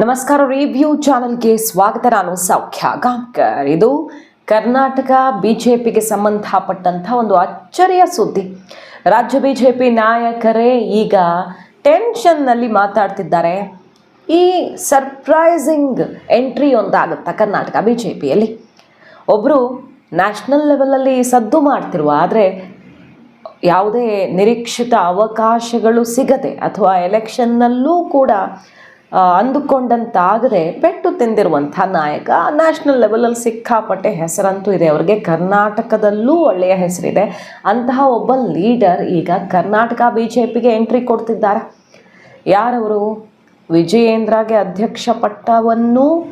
ನಮಸ್ಕಾರ ರಿವ್ಯೂ ಚಾನೆಲ್ಗೆ ಸ್ವಾಗತ. ನಾನು ಸೌಖ್ಯ ಗಾಂಕರ್ ಇದು ಕರ್ನಾಟಕ ಬಿಜೆಪಿಗೆ ಸಂಬಂಧಪಟ್ಟಂಥ ಒಂದು ಅಚ್ಚರಿಯ ಸುದ್ದಿ. ರಾಜ್ಯ ಬಿಜೆಪಿ ನಾಯಕರೇ, ಈಗ ಟೆನ್ಷನ್ನಲ್ಲಿ ಮಾತಾಡ್ತಿದ್ದಾರೆ. ಈ ಸರ್ಪ್ರೈಸಿಂಗ್ ಎಂಟ್ರಿ ಒಂದಾಗುತ್ತಾ ಕರ್ನಾಟಕ ಬಿಜೆಪಿಯಲ್ಲಿ. ಒಬ್ಬರು ನ್ಯಾಷನಲ್ ಲೆವೆಲಲ್ಲಿ ಸದ್ದು ಮಾಡ್ತಿರುವ, ಆದರೆ ಯಾವುದೇ ನಿರೀಕ್ಷಿತ ಅವಕಾಶಗಳು ಸಿಗದೆ, ಅಥವಾ ಎಲೆಕ್ಷನ್ನಲ್ಲೂ ಕೂಡ ಅಂದುಕೊಂಡಂತಾಗದೆ ಪೆಟ್ಟು ತಿಂದಿರುವಂಥ ನಾಯಕ. ನ್ಯಾಷನಲ್ ಲೆವೆಲಲ್ಲಿ ಸಿಕ್ಕಾಪಟ್ಟೆ ಹೆಸರಂತೂ ಇದೆ. ಅವರಿಗೆ ಕರ್ನಾಟಕದಲ್ಲೂ ಒಳ್ಳೆಯ ಹೆಸರಿದೆ. ಅಂತಹ ಒಬ್ಬ ಲೀಡರ್ ಈಗ ಕರ್ನಾಟಕ ಬಿ ಜೆ ಪಿಗೆ ಎಂಟ್ರಿ ಕೊಡ್ತಿದ್ದಾರೆ. ಯಾರವರು? ವಿಜಯೇಂದ್ರಗೆ ಅಧ್ಯಕ್ಷ ಪಟ್ಟವನ್ನು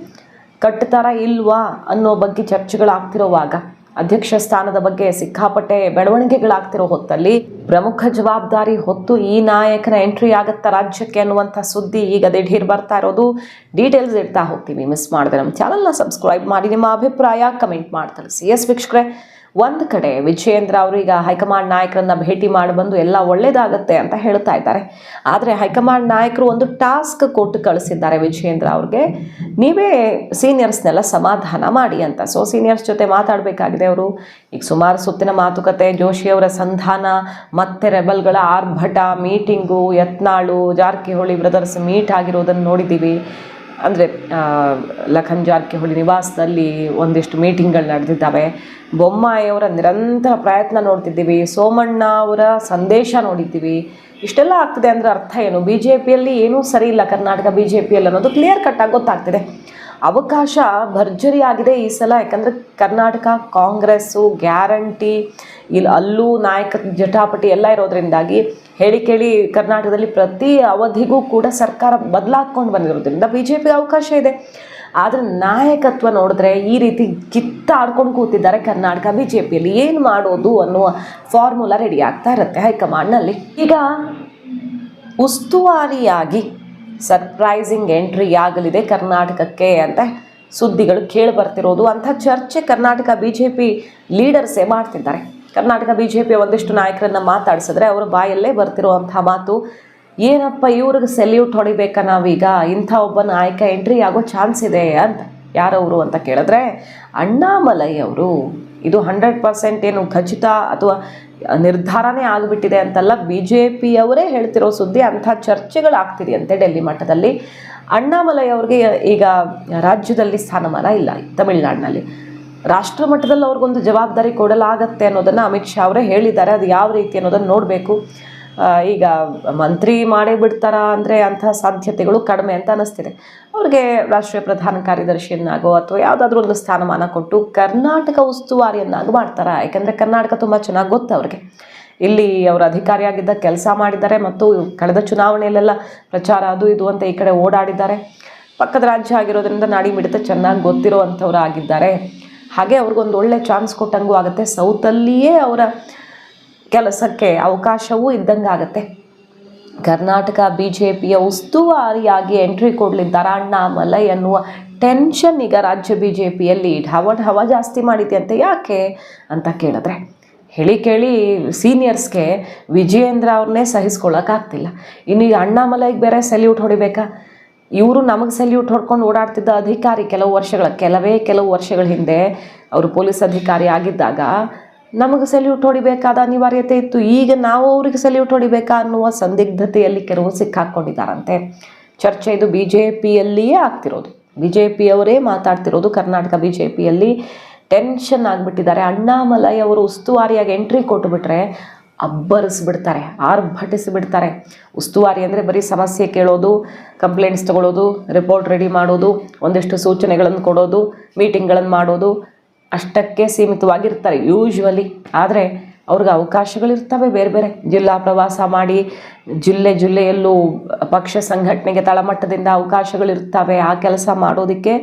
ಕಟ್ತಾರ ಇಲ್ವಾ ಅನ್ನೋ ಬಗ್ಗೆ ಚರ್ಚೆಗಳಾಗ್ತಿರೋವಾಗ ಅಧ್ಯಕ್ಷ ಸ್ಥಾನದ ಬಗ್ಗೆ ಸಿಕ್ಕಾಪಟ್ಟೆ ಬೆಳವಣಿಗೆಗಳಾಗ್ತಿರೋ ಹೊತ್ತಲ್ಲಿ ಪ್ರಮುಖ ಜವಾಬ್ದಾರಿ ಹೊತ್ತು ಈ ನಾಯಕನ ಎಂಟ್ರಿ ಆಗತ್ತಾ ರಾಜ್ಯಕ್ಕೆ ಅನ್ನುವಂಥ ಸುದ್ದಿ ಈಗ ದಿಢೀರ್ ಬರ್ತಾ ಇರೋದು. ಡೀಟೇಲ್ಸ್ ಇಡ್ತಾ ಹೋಗ್ತೀವಿ. ಮಿಸ್ ಮಾಡಿದೆ ನಮ್ಮ ಚಾನಲ್ನ ಸಬ್ಸ್ಕ್ರೈಬ್ ಮಾಡಿ. ನಿಮ್ಮ ಅಭಿಪ್ರಾಯ ಕಮೆಂಟ್ ಮಾಡಿ ಸಿ ಎಸ್ ವೀಕ್ಷಕರೇ ಒಂದು ಕಡೆ ವಿಜಯೇಂದ್ರ ಅವರು ಈಗ ಹೈಕಮಾಂಡ್ ನಾಯಕರನ್ನ ಭೇಟಿ ಮಾಡಿ ಬಂದು ಎಲ್ಲ ಒಳ್ಳೇದಾಗತ್ತೆ ಅಂತ ಹೇಳ್ತಾ ಇದ್ದಾರೆ. ಆದರೆ ಹೈಕಮಾಂಡ್ ನಾಯಕರು ಒಂದು ಟಾಸ್ಕ್ ಕೊಟ್ಟು ಕಳಿಸಿದ್ದಾರೆ ವಿಜಯೇಂದ್ರ ಅವ್ರಿಗೆ. ನೀವೇ ಸೀನಿಯರ್ಸ್ನೆಲ್ಲ ಸಮಾಧಾನ ಮಾಡಿ ಅಂತ. ಸೊ ಸೀನಿಯರ್ಸ್ ಜೊತೆ ಮಾತಾಡಬೇಕಾಗಿದೆ ಅವರು. ಈಗ ಸುಮಾರು ಸುತ್ತಿನ ಮಾತುಕತೆ ಜೋಶಿಯವರ ಸಂಧಾನ, ಮತ್ತೆ ರೆಬಲ್ಗಳ ಆರ್ಭಟ, meeting, Yatnal, Jarkiholi brothers meet ಆಗಿರೋದನ್ನು ನೋಡಿದ್ದೀವಿ. ಅಂದರೆ ಲಖನ್ ಜಾರಕಿಹೊಳಿ ನಿವಾಸದಲ್ಲಿ ಒಂದಿಷ್ಟು ಮೀಟಿಂಗ್ಗಳು ನಡೆದಿದ್ದಾವೆ. ಬೊಮ್ಮಾಯಿಯವರ ನಿರಂತರ ಪ್ರಯತ್ನ ನೋಡ್ತಿದ್ದೀವಿ. ಸೋಮಣ್ಣ ಅವರ ಸಂದೇಶ ನೋಡಿದ್ದೀವಿ. ಇಷ್ಟೆಲ್ಲ ಆಗ್ತಿದೆ ಅಂದರೆ ಅರ್ಥ ಏನು? ಬಿ ಜೆ ಪಿಯಲ್ಲಿ ಏನೂ ಸರಿ ಇಲ್ಲ ಕರ್ನಾಟಕ ಬಿ ಜೆ ಪಿಯಲ್ಲಿ ಅನ್ನೋದು ಕ್ಲಿಯರ್ ಕಟ್ಟಾಗಿ ಗೊತ್ತಾಗ್ತಿದೆ. ಅವಕಾಶ ಭರ್ಜರಿ ಆಗಿದೆ ಈ ಸಲ, ಯಾಕಂದರೆ ಕರ್ನಾಟಕ ಕಾಂಗ್ರೆಸ್ಸು ಗ್ಯಾರಂಟಿ ಇಲ್ಲಿ ಅಲ್ಲೂ ನಾಯಕ ಜಟಾಪಟಿ ಎಲ್ಲ ಇರೋದ್ರಿಂದಾಗಿ ಹೇಳಿ ಕೇಳಿ ಕರ್ನಾಟಕದಲ್ಲಿ ಪ್ರತಿ ಅವಧಿಗೂ ಕೂಡ ಸರ್ಕಾರ ಬದಲಾಕೊಂಡು ಬಂದಿರೋದ್ರಿಂದ ಬಿ ಜೆ ಪಿಗೆ ಅವಕಾಶ ಇದೆ. ಆದರೆ ನಾಯಕತ್ವ ನೋಡಿದ್ರೆ ಈ ರೀತಿ ಕಿತ್ತಾಡ್ಕೊಂಡು ಕೂತಿದ್ದಾರೆ ಕರ್ನಾಟಕ ಬಿ ಜೆ ಪಿಯಲ್ಲಿ ಏನು ಮಾಡೋದು ಅನ್ನುವ ಫಾರ್ಮುಲಾ ರೆಡಿ ಆಗ್ತಾ ಇರುತ್ತೆ ಹೈಕಮಾಂಡ್ನಲ್ಲಿ. ಈಗ ಉಸ್ತುವಾರಿಯಾಗಿ ಸರ್ಪ್ರೈಸಿಂಗ್ ಎಂಟ್ರಿ ಆಗಲಿದೆ ಕರ್ನಾಟಕಕ್ಕೆ ಅಂತ ಸುದ್ದಿಗಳು ಕೇಳಿ ಬರ್ತಿರೋದು. ಅಂಥ ಚರ್ಚೆ ಕರ್ನಾಟಕ ಬಿ ಜೆ ಪಿ ಲೀಡರ್ಸೇ ಮಾಡ್ತಿದ್ದಾರೆ. ಕರ್ನಾಟಕ ಬಿ ಜೆ ಪಿಯ ಒಂದಿಷ್ಟು ನಾಯಕರನ್ನ ಮಾತಾಡಿಸಿದ್ರೆ ಅವರ ಬಾಯಲ್ಲೇ ಬರ್ತಿರುವಂಥ ಮಾತು, ಏನಪ್ಪ ಇವ್ರಿಗೆ ಸೆಲ್ಯೂಟ್ ಹೊಡಿಬೇಕಾ ನಾವೀಗ? ಇಂಥ ಒಬ್ಬ ನಾಯಕ ಎಂಟ್ರಿ ಆಗೋ ಚಾನ್ಸ್ ಇದೆ ಅಂತ. ಯಾರವರು ಅಂತ ಕೇಳಿದ್ರೆ, ಅಣ್ಣಾಮಲೈ ಅವರು. ಇದು ಹಂಡ್ರೆಡ್ ಪರ್ಸೆಂಟ್ ಏನು ಖಚಿತ ಅಥವಾ ನಿರ್ಧಾರನೇ ಆಗಿಬಿಟ್ಟಿದೆ ಅಂತಲ್ಲ ಬಿ ಜೆ ಪಿಯವರೇ ಹೇಳ್ತಿರೋ ಸುದ್ದಿ ಅಂಥ ಚರ್ಚೆಗಳಾಗ್ತಿದೆಯಂತೆ ಡೆಲ್ಲಿ ಮಟ್ಟದಲ್ಲಿ ಅಣ್ಣಾಮಲೈ ಅವ್ರಿಗೆ ಈಗ ರಾಜ್ಯದಲ್ಲಿ ಸ್ಥಾನಮಾನ ಇಲ್ಲ ತಮಿಳುನಾಡಿನಲ್ಲಿ. ರಾಷ್ಟ್ರ ಮಟ್ಟದಲ್ಲಿ ಅವ್ರಿಗೊಂದು ಜವಾಬ್ದಾರಿ ಕೊಡಲಾಗತ್ತೆ ಅನ್ನೋದನ್ನು ಅಮಿತ್ ಶಾ ಅವರೇ ಹೇಳಿದ್ದಾರೆ. ಅದು ಯಾವ ರೀತಿ ಅನ್ನೋದನ್ನು ನೋಡಬೇಕು. ಈಗ ಮಂತ್ರಿ ಮಾಡೇ ಬಿಡ್ತಾರಾ ಅಂದರೆ ಅಂತಹ ಸಾಧ್ಯತೆಗಳು ಕಡಿಮೆ ಅಂತ ಅನ್ನಿಸ್ತಿದೆ. ಅವ್ರಿಗೆ ರಾಷ್ಟ್ರೀಯ ಪ್ರಧಾನ ಕಾರ್ಯದರ್ಶಿಯನ್ನಾಗೋ ಅಥವಾ ಯಾವುದಾದ್ರೂ ಒಂದು ಸ್ಥಾನಮಾನ ಕೊಟ್ಟು ಕರ್ನಾಟಕ ಉಸ್ತುವಾರಿಯನ್ನಾಗಿ ಮಾಡ್ತಾರೆ? ಯಾಕೆಂದರೆ ಕರ್ನಾಟಕ ತುಂಬ ಚೆನ್ನಾಗಿ ಗೊತ್ತು ಅವ್ರಿಗೆ. ಇಲ್ಲಿ ಅವರು ಅಧಿಕಾರಿಯಾಗಿದ್ದ ಕೆಲಸ ಮಾಡಿದ್ದಾರೆ ಮತ್ತು ಕಳೆದ ಚುನಾವಣೆಯಲ್ಲೆಲ್ಲ ಪ್ರಚಾರ ಅದು ಇದು ಅಂತ ಈ ಕಡೆ ಓಡಾಡಿದ್ದಾರೆ. ಪಕ್ಕದ ರಾಜ್ಯ ಆಗಿರೋದ್ರಿಂದ ನಾಡಿ ಮಿಡಿತ ಚೆನ್ನಾಗಿ ಗೊತ್ತಿರುವಂಥವ್ರು ಆಗಿದ್ದಾರೆ ಹಾಗೆ ಅವ್ರಿಗೊಂದು ಒಳ್ಳೆ ಚಾನ್ಸ್ ಕೊಟ್ಟಂಗೂ ಆಗುತ್ತೆ. ಸೌತಲ್ಲಿಯೇ ಅವರ ಕೆಲಸಕ್ಕೆ ಅವಕಾಶವೂ ಇದ್ದಂಗೆ ಆಗುತ್ತೆ ಕರ್ನಾಟಕ ಬಿ ಜೆ ಪಿಯ ಉಸ್ತುವಾರಿಯಾಗಿ ಎಂಟ್ರಿ ಕೊಡಲಿದ್ದಾರೆ ಅಣ್ಣಾಮಲೈ ಎನ್ನುವ ಟೆನ್ಷನ್ ಈಗ ರಾಜ್ಯ ಬಿ ಜೆ ಪಿಯಲ್ಲಿ ಢವ ಢವ ಜಾಸ್ತಿ ಮಾಡಿದೆಯಂತೆ ಯಾಕೆ ಅಂತ ಕೇಳಿದ್ರೆ. ಹೇಳಿ ಕೇಳಿ ಸೀನಿಯರ್ಸ್ಗೆ ವಿಜಯೇಂದ್ರ ಅವ್ರನ್ನೇ ಸಹಿಸ್ಕೊಳ್ಳೋಕ್ಕಾಗ್ತಿಲ್ಲ ಇನ್ನು ಈಗ ಅಣ್ಣಾಮಲೈಗೆ ಬೇರೆ ಸೆಲ್ಯೂಟ್ ಹೊಡಿಬೇಕಾ? ಇವರು ನಮಗೆ ಸೆಲ್ಯೂಟ್ ಹೊಡ್ಕೊಂಡು ಓಡಾಡ್ತಿದ್ದ ಅಧಿಕಾರಿ ಕೆಲವು ವರ್ಷಗಳ, ಕೆಲವೇ ಕೆಲವು ವರ್ಷಗಳ ಹಿಂದೆ ಅವರು ಪೊಲೀಸ್ ಅಧಿಕಾರಿ ಆಗಿದ್ದಾಗ ನಮಗೆ ಸೆಲ್ಯೂಟ್ ಹೊಡಿಬೇಕಾದ ಅನಿವಾರ್ಯತೆ ಇತ್ತು. ಈಗ ನಾವು ಅವ್ರಿಗೆ ಸೆಲ್ಯೂಟ್ ಹೊಡಿಬೇಕಾ ಅನ್ನುವ ಸಂದಿಗ್ಧತೆಯಲ್ಲಿ ಕೆಲವು ಸಿಕ್ಕಾಕೊಂಡಿದ್ದಾರಂತೆ. ಚರ್ಚೆ ಇದು ಬಿ ಜೆ ಪಿಯಲ್ಲಿಯೇ ಆಗ್ತಿರೋದು. ಬಿ ಜೆ ಪಿಯವರೇ ಮಾತಾಡ್ತಿರೋದು ಕರ್ನಾಟಕ ಬಿ ಜೆ ಪಿಯಲ್ಲಿ ಟೆನ್ಷನ್ ಆಗಿಬಿಟ್ಟಿದ್ದಾರೆ. ಅಣ್ಣಾಮಲೈ ಅವರು ಉಸ್ತುವಾರಿಯಾಗಿ ಎಂಟ್ರಿ ಕೊಟ್ಟುಬಿಟ್ರೆ ಅಬ್ಬರಿಸ್ಬಿಡ್ತಾರೆ, ಆರ್ಭಟಿಸಿಬಿಡ್ತಾರೆ. ಉಸ್ತುವಾರಿ ಅಂದರೆ ಬರೀ ಸಮಸ್ಯೆ ಕೇಳೋದು ಕಂಪ್ಲೇಂಟ್ಸ್ ತಗೊಳ್ಳೋದು ರಿಪೋರ್ಟ್ ರೆಡಿ ಮಾಡೋದು, ಒಂದಿಷ್ಟು ಸೂಚನೆಗಳನ್ನು ಕೊಡೋದು ಮೀಟಿಂಗ್ಗಳನ್ನು ಮಾಡೋದು ಅಷ್ಟಕ್ಕೆ ಸೀಮಿತವಾಗಿರ್ತಾರೆ ಯೂಶ್ವಲಿ ಆದರೆ ಅವ್ರಿಗೆ ಅವಕಾಶಗಳಿರ್ತವೆ ಬೇರೆ ಬೇರೆ. ಜಿಲ್ಲಾ ಪ್ರವಾಸ ಮಾಡಿ ಜಿಲ್ಲೆ ಜಿಲ್ಲೆಯಲ್ಲೂ ಪಕ್ಷ ಸಂಘಟನೆಗೆ ತಳಮಟ್ಟದಿಂದ ಅವಕಾಶಗಳಿರ್ತವೆ. ಆ ಕೆಲಸ ಮಾಡೋದಕ್ಕೆ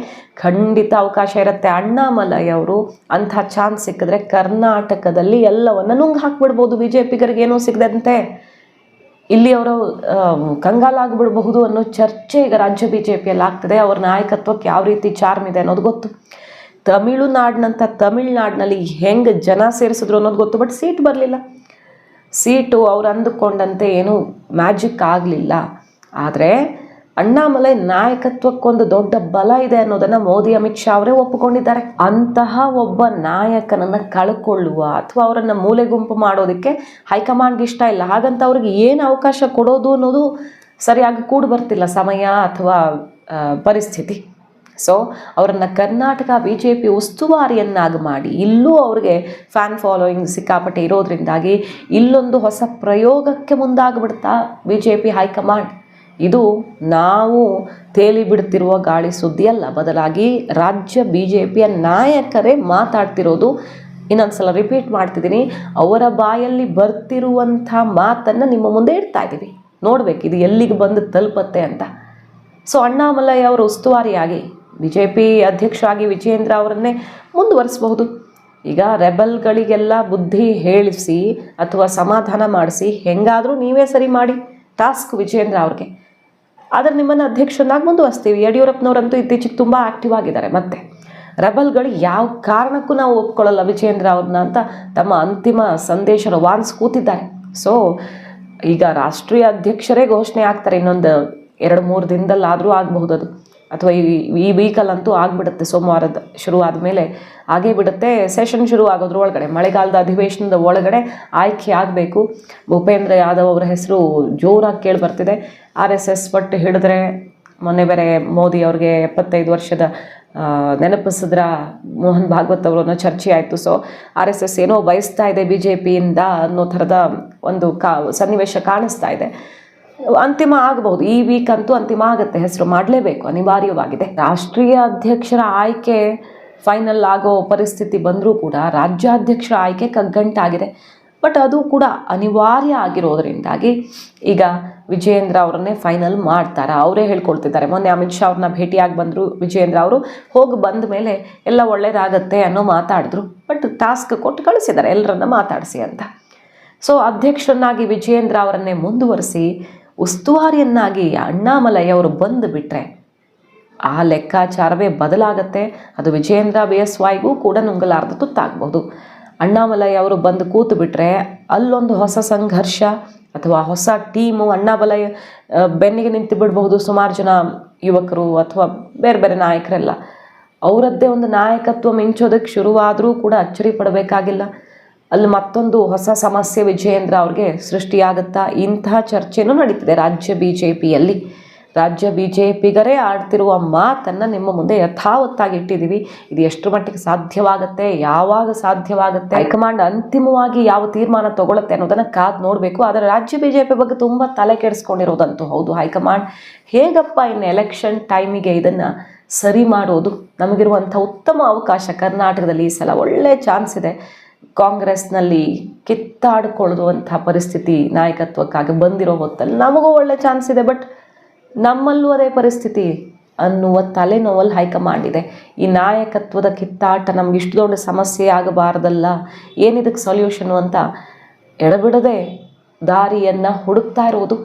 ಖಂಡಿತ ಅವಕಾಶ ಇರುತ್ತೆ. ಅಣ್ಣಾಮಲೈ ಅವರು ಅಂಥ ಚಾನ್ಸ್ ಸಿಕ್ಕಿದ್ರೆ ಕರ್ನಾಟಕದಲ್ಲಿ ಎಲ್ಲವನ್ನು ನುಂಗ್ ಹಾಕ್ಬಿಡ್ಬೋದು. B J ಪಿಗರಿಗೇನೂ ಸಿಗದಂತೆ. ಇಲ್ಲಿ ಅವರು ಕಂಗಾಲಾಗ್ಬಿಡಬಹುದು ಅನ್ನೋ ಚರ್ಚೆ ಈಗ ರಾಜ್ಯ ಬಿ ಜೆ ಪಿಯಲ್ಲಿ ಆಗ್ತದೆ ಅವ್ರ ನಾಯಕತ್ವಕ್ಕೆ ಯಾವ ರೀತಿ ಚಾರ್ಮ್ ಇದೆ ಅನ್ನೋದು ಗೊತ್ತು. ತಮಿಳುನಾಡಿನಂಥ ತಮಿಳ್ನಾಡಿನಲ್ಲಿ ಹೆಂಗೆ ಜನ ಸೇರಿಸಿದ್ರು ಅನ್ನೋದು ಗೊತ್ತು, ಬಟ್ ಸೀಟ್ ಬರಲಿಲ್ಲ. ಸೀಟು ಅವ್ರು ಅಂದುಕೊಂಡಂತೆ ಏನೂ ಮ್ಯಾಜಿಕ್ ಆಗಲಿಲ್ಲ. ಆದರೆ ಅಣ್ಣಾಮಲೈ ನಾಯಕತ್ವಕ್ಕೊಂದು ದೊಡ್ಡ ಬಲ ಇದೆ ಅನ್ನೋದನ್ನು ಮೋದಿ, ಅಮಿತ್ ಶಾ ಅವರೇ ಒಪ್ಪಿಕೊಂಡಿದ್ದಾರೆ. ಅಂತಹ ಒಬ್ಬ ನಾಯಕನನ್ನು ಕಳ್ಕೊಳ್ಳುವ ಅಥವಾ ಅವರನ್ನು ಮೂಲೆ ಗುಂಪು ಮಾಡೋದಕ್ಕೆ ಹೈಕಮಾಂಡ್ಗೆ ಇಷ್ಟ ಇಲ್ಲ. ಹಾಗಂತ ಅವ್ರಿಗೆ ಏನು ಅವಕಾಶ ಕೊಡೋದು ಅನ್ನೋದು ಸರಿಯಾಗಿ ಕೂಡಿ ಬರ್ತಿಲ್ಲ ಸಮಯ ಅಥವಾ ಪರಿಸ್ಥಿತಿ. ಸೊ ಅವರನ್ನು ಕರ್ನಾಟಕ ಬಿ ಜೆ ಪಿ ಉಸ್ತುವಾರಿಯನ್ನಾಗಿ ಮಾಡಿ, ಇಲ್ಲೂ ಅವ್ರಿಗೆ ಫ್ಯಾನ್ ಫಾಲೋಯಿಂಗ್ ಸಿಕ್ಕಾಪಟ್ಟೆ ಇರೋದ್ರಿಂದಾಗಿ ಇಲ್ಲೊಂದು ಹೊಸ ಪ್ರಯೋಗಕ್ಕೆ ಮುಂದಾಗ್ಬಿಡ್ತಾ B J P high command. ಇದು ನಾವು ತೇಲಿ ಬಿಡ್ತಿರುವ ಗಾಳಿ ಸುದ್ದಿ ಅಲ್ಲ ಬದಲಾಗಿ ರಾಜ್ಯ ಬಿ ಜೆ ಪಿಯ ನಾಯಕರೇ ಮಾತಾಡ್ತಿರೋದು. ಇನ್ನೊಂದ್ಸಲ ರಿಪೀಟ್ ಮಾಡ್ತಿದ್ದೀನಿ, ಅವರ ಬಾಯಲ್ಲಿ ಬರ್ತಿರುವಂಥ ಮಾತನ್ನು ನಿಮ್ಮ ಮುಂದೆ ಇಡ್ತಾ ಇದ್ದೀವಿ. ನೋಡ್ಬೇಕು, ಇದು ಎಲ್ಲಿಗೆ ಬಂದು ತಲುಪತ್ತೆ ಅಂತ. ಸೊ ಅಣ್ಣಾಮಲೈ ಅವರು ಉಸ್ತುವಾರಿಯಾಗಿ ಬಿ ಜೆ ಪಿ ಅಧ್ಯಕ್ಷರಾಗಿ ವಿಜಯೇಂದ್ರ ಅವರನ್ನೇ ಮುಂದುವರಿಸಬಹುದು. ಈಗ ರೆಬಲ್ಗಳಿಗೆಲ್ಲ ಬುದ್ಧಿ ಹೇಳಿಸಿ ಅಥವಾ ಸಮಾಧಾನ ಮಾಡಿಸಿ ಹೆಂಗಾದರೂ ನೀವೇ ಸರಿ ಮಾಡಿ ಟಾಸ್ಕ್ ವಿಜಯೇಂದ್ರ ಅವ್ರಿಗೆ. ಆದರೆ ನಿಮ್ಮನ್ನು ಅಧ್ಯಕ್ಷನಾಗಿ ಮುಂದುವರಿಸ್ತೀವಿ. ಯಡಿಯೂರಪ್ಪನವರಂತೂ ಇತ್ತೀಚೆಗೆ ತುಂಬ ಆ್ಯಕ್ಟಿವ್ ಆಗಿದ್ದಾರೆ. ಮತ್ತೆ ರೆಬಲ್ಗಳು ಯಾವ ಕಾರಣಕ್ಕೂ ನಾವು ಒಪ್ಕೊಳ್ಳಲ್ಲ ವಿಜಯೇಂದ್ರ ಅವ್ರನ್ನ ಅಂತ ತಮ್ಮ ಅಂತಿಮ ಸಂದೇಶ ರವಾನಿಸಿ ಕೂತಿದ್ದಾರೆ. ಸೊ ಈಗ ರಾಷ್ಟ್ರೀಯ ಅಧ್ಯಕ್ಷರೇ ಘೋಷಣೆ ಆಗ್ತಾರೆ. ಇನ್ನೊಂದು ಎರಡು ಮೂರು ದಿನದಲ್ಲಾದರೂ ಆಗಬಹುದು ಅದು. ಅಥವಾ ಈ ಈ ವೀಕಲ್ಲಂತೂ ಆಗಿಬಿಡುತ್ತೆ ಸೋಮವಾರದ ಶುರು ಆದಮೇಲೆ ಆಗೇ ಬಿಡುತ್ತೆ. ಸೆಷನ್ ಶುರು ಆಗೋದ್ರ ಒಳಗಡೆ, ಮಳೆಗಾಲದ ಅಧಿವೇಶನದ ಒಳಗಡೆ ಆಯ್ಕೆ ಆಗಬೇಕು. ಭೂಪೇಂದ್ರ ಯಾದವ್ ಅವರ ಹೆಸರು ಜೋರಾಗಿ ಕೇಳಿ ಬರ್ತಿದೆ. ಆರ್ ಎಸ್ ಎಸ್ ಪಟ್ಟು ಹಿಡಿದ್ರೆ ಮೊನ್ನೆ ಬೇರೆ ಮೋದಿ ಅವ್ರಿಗೆ ಎಪ್ಪತ್ತೈದು ವರ್ಷದ ನೆನಪಿಸಿದ್ರ ಮೋಹನ್ ಭಾಗವತ್ ಅವರನ್ನ ಚರ್ಚೆ ಆಯಿತು. ಸೊ ಆರ್ ಎಸ್ ಎಸ್ ಏನೋ ಬಯಸ್ತಾ ಇದೆ ಬಿ ಜೆ ಪಿಯಿಂದ ಅನ್ನೋ ಥರದ ಒಂದು ಕಾ, ಸನ್ನಿವೇಶ ಕಾಣಿಸ್ತಾ ಇದೆ. ಅಂತಿಮ ಆಗಬಹುದು ಈ ವೀಕ್ ಅಂತೂ ಅಂತಿಮ ಆಗುತ್ತೆ. ಹೆಸರು ಮಾಡಲೇಬೇಕು. ಅನಿವಾರ್ಯವಾಗಿದೆ. ರಾಷ್ಟ್ರೀಯ ಅಧ್ಯಕ್ಷರ ಆಯ್ಕೆ ಫೈನಲ್ ಆಗೋ ಪರಿಸ್ಥಿತಿ ಬಂದರೂ ಕೂಡ ರಾಜ್ಯಾಧ್ಯಕ್ಷರ ಆಯ್ಕೆ ಕಗ್ಗಂಟಾಗಿದೆ. ಬಟ್ ಅದು ಕೂಡ ಅನಿವಾರ್ಯ ಆಗಿರೋದರಿಂದಾಗಿ ಈಗ ವಿಜಯೇಂದ್ರ ಅವರನ್ನೇ ಫೈನಲ್ ಮಾಡ್ತಾರೆ? ಅವರೇ ಹೇಳ್ಕೊಳ್ತಿದ್ದಾರೆ. ಮೊನ್ನೆ ಅಮಿತ್ ಶಾ ಅವ್ರನ್ನ ಭೇಟಿಯಾಗಿ ಬಂದರು ವಿಜಯೇಂದ್ರ ಅವರು. ಹೋಗಿ ಬಂದ ಮೇಲೆ ಎಲ್ಲ ಒಳ್ಳೆಯದಾಗತ್ತೆ ಅನ್ನೋ ಮಾತಾಡಿದ್ರು. ಬಟ್ ಟಾಸ್ಕ್ ಕೊಟ್ಟು ಕಳಿಸಿದ್ದಾರೆ. ಎಲ್ಲರನ್ನ ಮಾತಾಡಿಸಿ ಅಂತ. ಸೊ ಅಧ್ಯಕ್ಷರನ್ನಾಗಿ ವಿಜಯೇಂದ್ರ ಅವರನ್ನೇ ಮುಂದುವರಿಸಿ ಉಸ್ತುವಾರಿಯನ್ನಾಗಿ ಅಣ್ಣಾಮಲೈ ಅವರು ಬಂದು ಬಿಟ್ಟರೆ ಆ ಲೆಕ್ಕಾಚಾರವೇ ಬದಲಾಗತ್ತೆ. ಅದು ವಿಜಯೇಂದ್ರ ಬಿ ಎಸ್ ವೈಗೂ ಕೂಡ ನುಂಗಲಾರ್ದ ತುತ್ತಾಗಬಹುದು ಅಣ್ಣಾಮಲೈ ಅವರು ಬಂದು ಕೂತು ಬಿಟ್ಟರೆ ಅಲ್ಲೊಂದು ಹೊಸ ಸಂಘರ್ಷ ಅಥವಾ ಹೊಸ ಟೀಮು ಅಣ್ಣಾಮಲೈ ಬೆನ್ನಿಗೆ ನಿಂತು ಬಿಡಬಹುದು ಸುಮಾರು ಜನ ಯುವಕರು ಅಥವಾ ಬೇರೆ ಬೇರೆ ನಾಯಕರೆಲ್ಲ. ಅವರದ್ದೇ ಒಂದು ನಾಯಕತ್ವ ಮಿಂಚೋದಕ್ಕೆ ಶುರುವಾದರೂ ಕೂಡ ಅಚ್ಚರಿ ಪಡಬೇಕಾಗಿಲ್ಲ. ಅಲ್ಲಿ ಮತ್ತೊಂದು ಹೊಸ ಸಮಸ್ಯೆ ವಿಜಯೇಂದ್ರ ಅವ್ರಿಗೆ ಸೃಷ್ಟಿಯಾಗುತ್ತಾ ಇಂತಹ ಚರ್ಚೆನೂ ನಡೀತಿದೆ. ರಾಜ್ಯ ಬಿ ಜೆ ಪಿಯಲ್ಲಿ ರಾಜ್ಯ ಬಿ ಜೆ ಪಿಗರೇ ಆಡ್ತಿರುವ ಮಾತನ್ನು ನಿಮ್ಮ ಮುಂದೆ ಯಥಾವತ್ತಾಗಿ ಇಟ್ಟಿದ್ದೀವಿ. ಇದು ಎಷ್ಟು ಮಟ್ಟಿಗೆ ಸಾಧ್ಯವಾಗುತ್ತೆ? ಯಾವಾಗ ಸಾಧ್ಯವಾಗುತ್ತೆ? ಹೈಕಮಾಂಡ್ ಅಂತಿಮವಾಗಿ ಯಾವ ತೀರ್ಮಾನ ತಗೊಳುತ್ತೆ ಅನ್ನೋದನ್ನು ಕಾದು ನೋಡಬೇಕು. ಆದರೆ ರಾಜ್ಯ ಬಿ ಬಗ್ಗೆ ತುಂಬ ತಲೆ ಕೆಡಿಸ್ಕೊಂಡಿರೋದಂತೂ ಹೌದು. ಹೈಕಮಾಂಡ್ ಹೇಗಪ್ಪ ಇನ್ನು ಎಲೆಕ್ಷನ್ ಟೈಮಿಗೆ ಇದನ್ನು ಸರಿ ಮಾಡೋದು? ನಮಗಿರುವಂಥ ಉತ್ತಮ ಅವಕಾಶ ಕರ್ನಾಟಕದಲ್ಲಿ ಈ ಸಲ ಒಳ್ಳೆಯ ಚಾನ್ಸ್ ಇದೆ. ಕಾಂಗ್ರೆಸ್ನಲ್ಲಿ ಕಿತ್ತಾಡ್ಕೊಳ್ಳುವಂಥ ಪರಿಸ್ಥಿತಿ ನಾಯಕತ್ವಕ್ಕಾಗಿ ಬಂದಿರೋ ಹೊತ್ತಲ್ಲಿ ನಮಗೂ ಒಳ್ಳೆ ಚಾನ್ಸ್ ಇದೆ, ಬಟ್ ನಮ್ಮಲ್ಲೂ ಅದೇ ಪರಿಸ್ಥಿತಿ ಅನ್ನುವ ತಲೆನೋವಲ್ಲಿ ಹೈಕಮಾಂಡ್ ಇದೆ. ಈ ನಾಯಕತ್ವದ ಕಿತ್ತಾಟ ನಮ್ಗೆ ಇಷ್ಟು ದೊಡ್ಡ ಸಮಸ್ಯೆ ಆಗಬಾರ್ದಲ್ಲ, ಏನಿದಕ್ಕೆ ಸೊಲ್ಯೂಷನು ಅಂತ ಎಡಬಿಡದೆ ದಾರಿಯನ್ನು ಹುಡುಕ್ತಾ ಇರೋದು.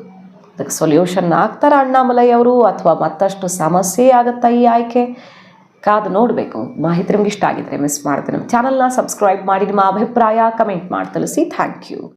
ಅದಕ್ಕೆ ಸೊಲ್ಯೂಷನ್ ಆಗ್ತಾರ ಅಣ್ಣಾಮಲೈ ಅವರು ಅಥವಾ ಮತ್ತಷ್ಟು ಸಮಸ್ಯೆ ಆಗುತ್ತಾ ಈ ಆಯ್ಕೆ? ಕಾದು ನೋಡಬೇಕು. ಮಾಹಿತಿ ನಿಮ್ಗೆ ಇಷ್ಟ ಆಗಿದ್ರೆ ಮಿಸ್ ಮಾಡ್ತೀನಿ. ನಮ್ಮ ಚಾನಲ್ನ ಸಬ್ಸ್ಕ್ರೈಬ್ ಮಾಡಿ, ನಿಮ್ಮ ಅಭಿಪ್ರಾಯ ಕಮೆಂಟ್ ಮಾಡಿ, ತಿಳಿಸಿ. Thank you